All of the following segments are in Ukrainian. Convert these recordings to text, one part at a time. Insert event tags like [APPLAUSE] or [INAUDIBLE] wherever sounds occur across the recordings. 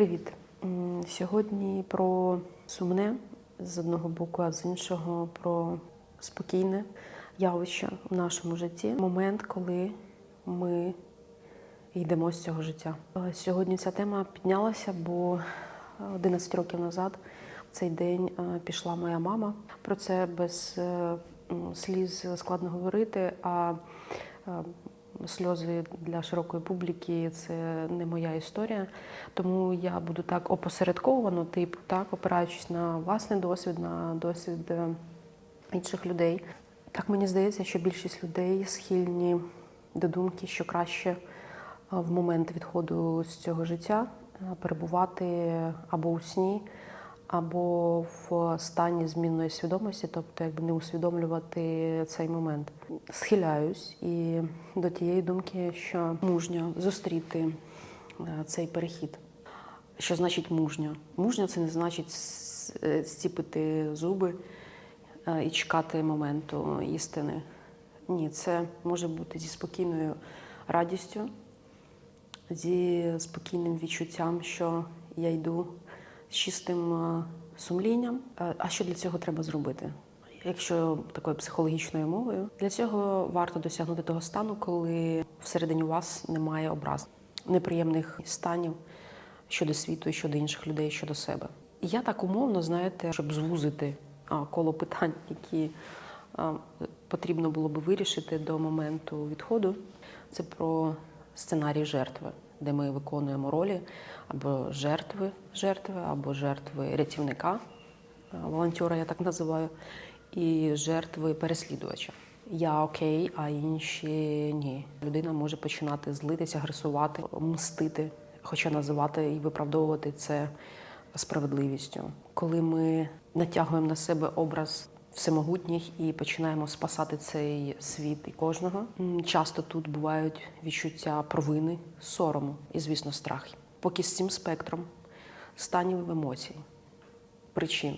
Привіт. Сьогодні про сумне з одного боку, а з іншого про спокійне явище в нашому житті. Момент, коли ми йдемо з цього життя. Е, Сьогодні ця тема піднялася, бо 11 років назад в цей день е, пішла моя мама. Про це без е, сліз складно говорити. А е, сльози для широкої публіки це не моя історія. Тому я буду так опосередковано, типу, так, опираючись на власний досвід, на досвід е, інших людей. Так мені здається, що більшість людей схильні до думки, що краще е, в момент відходу з цього життя е, перебувати або у сні, або в стані змінної свідомості, тобто якби не усвідомлювати цей момент. Схиляюсь і до тієї думки, що мужньо зустріти е, цей перехід. Що значить мужньо? Мужньо це не значить е, зціпити зуби е, і чекати моменту істини. Ні, це може бути зі спокійною радістю, зі спокійним відчуттям, що я йду з чистим е, сумлінням. Е, А що для цього треба зробити? Якщо такою психологічною мовою, для цього варто досягнути того стану, коли всередині вас немає образ, неприємних станів щодо світу, щодо інших людей, щодо себе. Я так умовно, знаєте, щоб звузити коло питань, які потрібно було би вирішити до моменту відходу, це про сценарій жертви, де ми виконуємо ролі або жертви жертви, або жертви рятівника, волонтера, я так називаю, і жертви переслідувача. Я окей, а інші ні. Людина може починати злитися, агресувати, мстити, хоча називати і виправдовувати це справедливістю. Коли ми натягуємо на себе образ всемогутніх і починаємо спасати цей світ і кожного, часто тут бувають відчуття провини, сорому і, звісно, страх. Поки з цим спектром станів емоцій, причин.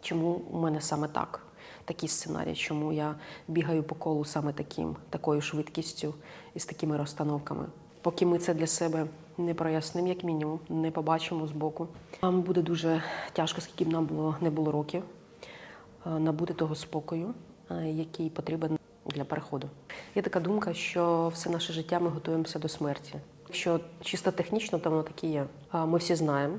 Чому у мене саме так? Такий сценарій, чому я бігаю по колу саме таким, такою швидкістю і з такими розстановками. Поки ми це для себе не прояснимо, як мінімум, не побачимо збоку. Нам буде дуже тяжко, скільки б нам було не було років, набути того спокою, е, який потрібен для переходу. Є така думка, що все наше життя ми готуємося до смерті. Якщо чисто технічно, то воно так і є. Ми всі знаємо,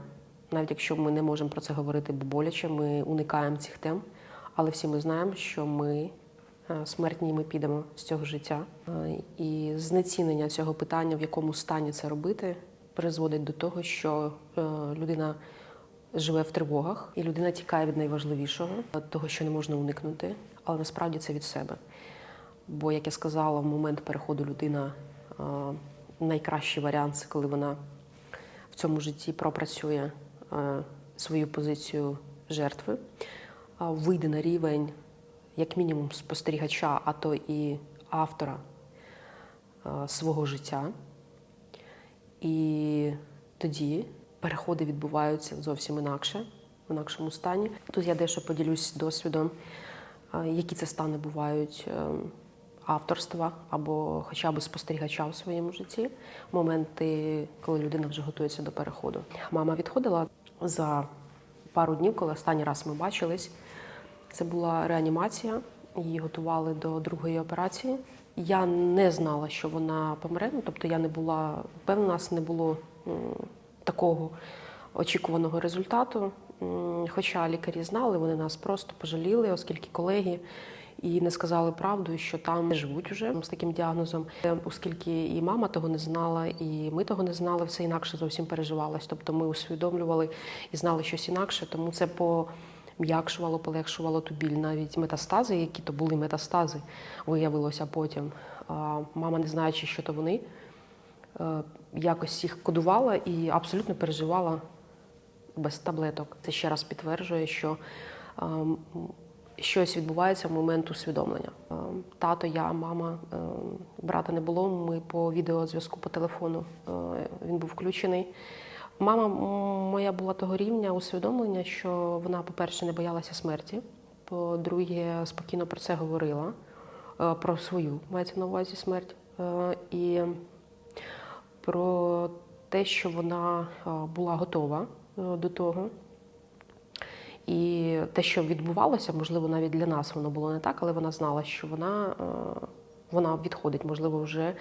навіть якщо ми не можемо про це говорити, боляче, ми уникаємо цих тем. Але всі ми знаємо, що ми е, смертні, ми підемо з цього життя. Е, І знецінення цього питання, в якому стані це робити, призводить до того, що е, людина живе в тривогах, і людина тікає від найважливішого, того, що не можна уникнути, але насправді це від себе. Бо, як я сказала, в момент переходу людина найкращий варіант це коли вона в цьому житті пропрацює свою позицію жертви, вийде на рівень, як мінімум, спостерігача, а то і автора свого життя. І тоді переходи відбуваються зовсім інакше, в інакшому стані. Тут я дещо поділюсь досвідом, які це стани бувають е, авторства або хоча б спостерігача в своєму житті, моменти, коли людина вже готується до переходу. Мама відходила за пару днів, коли останній раз ми бачились. Це була реанімація, її готували до другої операції. Я не знала, що вона помре, ну, тобто я не була певна, у нас не було такого очікуваного результату. Хоча лікарі знали, вони нас просто пожаліли, оскільки колеги і не сказали правду, що там не живуть уже з таким діагнозом, Е, оскільки і мама того не знала, і ми того не знали, все інакше зовсім переживалось. Тобто ми усвідомлювали і знали щось інакше, тому це пом'якшувало, полегшувало ту біль. Навіть метастази, які то були метастази, виявилося потім. Мама, не знаючи, що то вони, якось їх кодувала і абсолютно переживала без таблеток. Це ще раз підтверджує, що ем, щось відбувається в момент усвідомлення. Ем, Тато, я, мама, брата не було. Ми по відеозв'язку по телефону е, він був включений. Мама моя була того рівня усвідомлення, що вона, по-перше, не боялася смерті, по-друге, спокійно про це говорила, е, про свою мається на увазі смерть. Е, І про те, що вона е, була готова е, до того. І те, що відбувалося, можливо, навіть для нас воно було не так, але вона знала, що вона, е, вона відходить, можливо, вже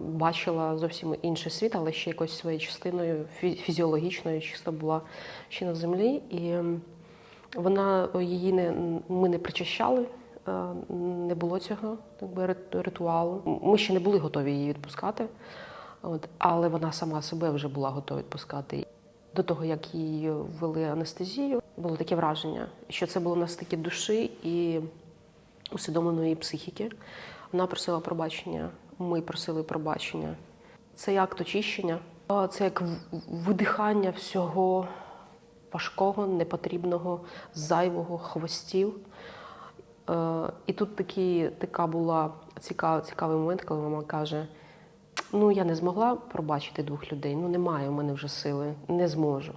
бачила зовсім інший світ, але ще якось своєю частиною фізіологічною чисто була ще на землі. І вона її не ми не причащали, не було цього якби, рит- ритуалу. Ми ще не були готові її відпускати, от, але вона сама себе вже була готова відпускати. До того, як їй ввели анестезію, було таке враження, що це було на стикі душі і усвідомленої психіки. Вона просила пробачення, ми просили пробачення. Це як очищення, це як видихання всього важкого, непотрібного, зайвого, хвостів. Е, І тут такий, така була цікав, цікавий момент, коли мама каже: ну, я не змогла пробачити двох людей, ну немає у мене вже сили, не зможу.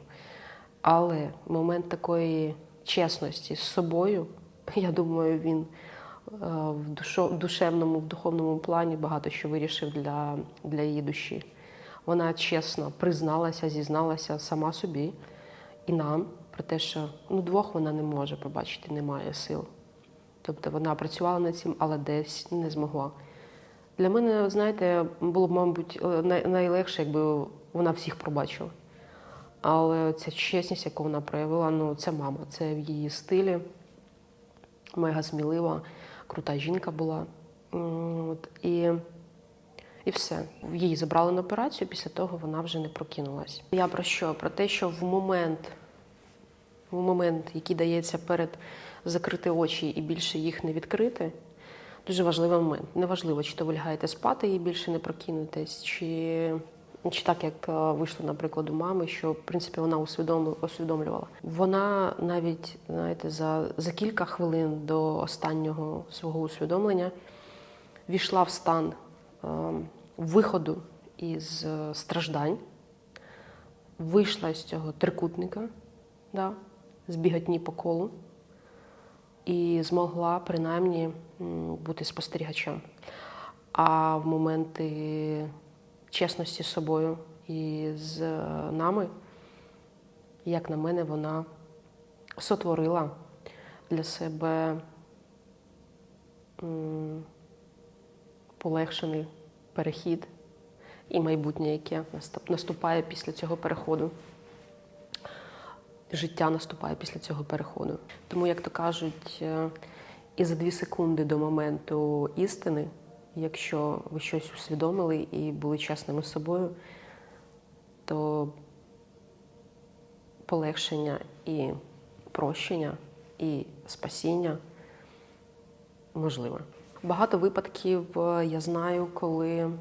Але момент такої чесності з собою, [LAUGHS] я думаю, він е, в в душевному, в духовному плані багато що вирішив для, для її душі. Вона чесно призналася, зізналася сама собі і нам про те, що ну, двох вона не може побачити, немає сил. Тобто вона працювала над цим, але десь не змогла. Для мене, знаєте, було б, мабуть, е, найлегше, якби вона всіх пробачила. Але ця чесність, яку вона проявила, ну це мама, це в її стилі. Мега смілива, крута жінка була. От, і, і все. Її забрали на операцію, після того вона вже не прокинулась. Я про що? Про те, що в момент, в момент, який дається перед закрити очі і більше їх не відкрити, дуже важливий момент. Неважливо, чи то ви лягаєте спати і більше не прокинетесь, чи, чи так, як е, вийшло, наприклад, у мами, що в принципі вона усвідомлювала. Вона навіть, знаєте, за, за кілька хвилин до останнього свого усвідомлення війшла в стан е, виходу із е, страждань, вийшла з цього трикутника, да, з біготні по колу і змогла принаймні бути спостерігачем. А в моменти чесності з собою і з е, нами, як на мене, вона сотворила для себе полегшений перехід і майбутнє, яке наступає після цього переходу життя наступає після цього переходу. Тому, як то кажуть, е, і за дві секунди до моменту істини, якщо ви щось усвідомили і були чесними з собою, то полегшення і прощення, і спасіння можливе. Багато випадків е, я знаю, коли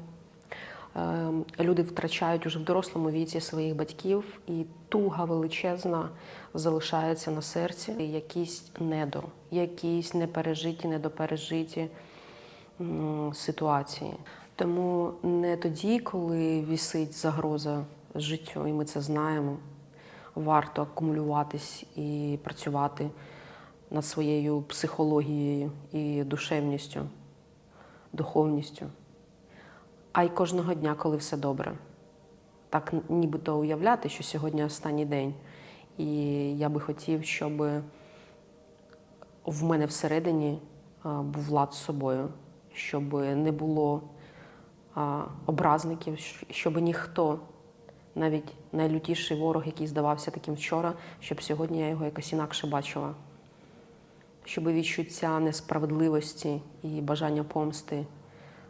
люди втрачають уже в дорослому віці своїх батьків, і туга величезна залишається на серці. Якісь недо, якісь непережиті, недопережиті ситуації. Тому не тоді, коли вісить загроза життю, і ми це знаємо, варто акумулюватись і працювати над своєю психологією і душевністю, духовністю а й кожного дня, коли все добре. Так нібито уявляти, що сьогодні останній день. І я би хотів, щоб в мене всередині був лад з собою, щоб не було образників, щоб ніхто, навіть найлютіший ворог, який здавався таким вчора, щоб сьогодні я його якось інакше бачила. Щоб відчуття несправедливості і бажання помсти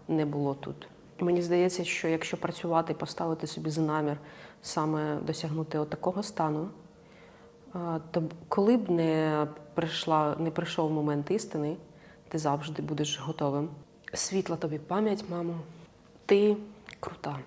не було тут. Мені здається, що якщо працювати, поставити собі за намір саме досягнути от такого стану, то коли б не прийшла, не прийшов момент істини, ти завжди будеш готовим. Світла тобі пам'ять, мамо. Ти крута.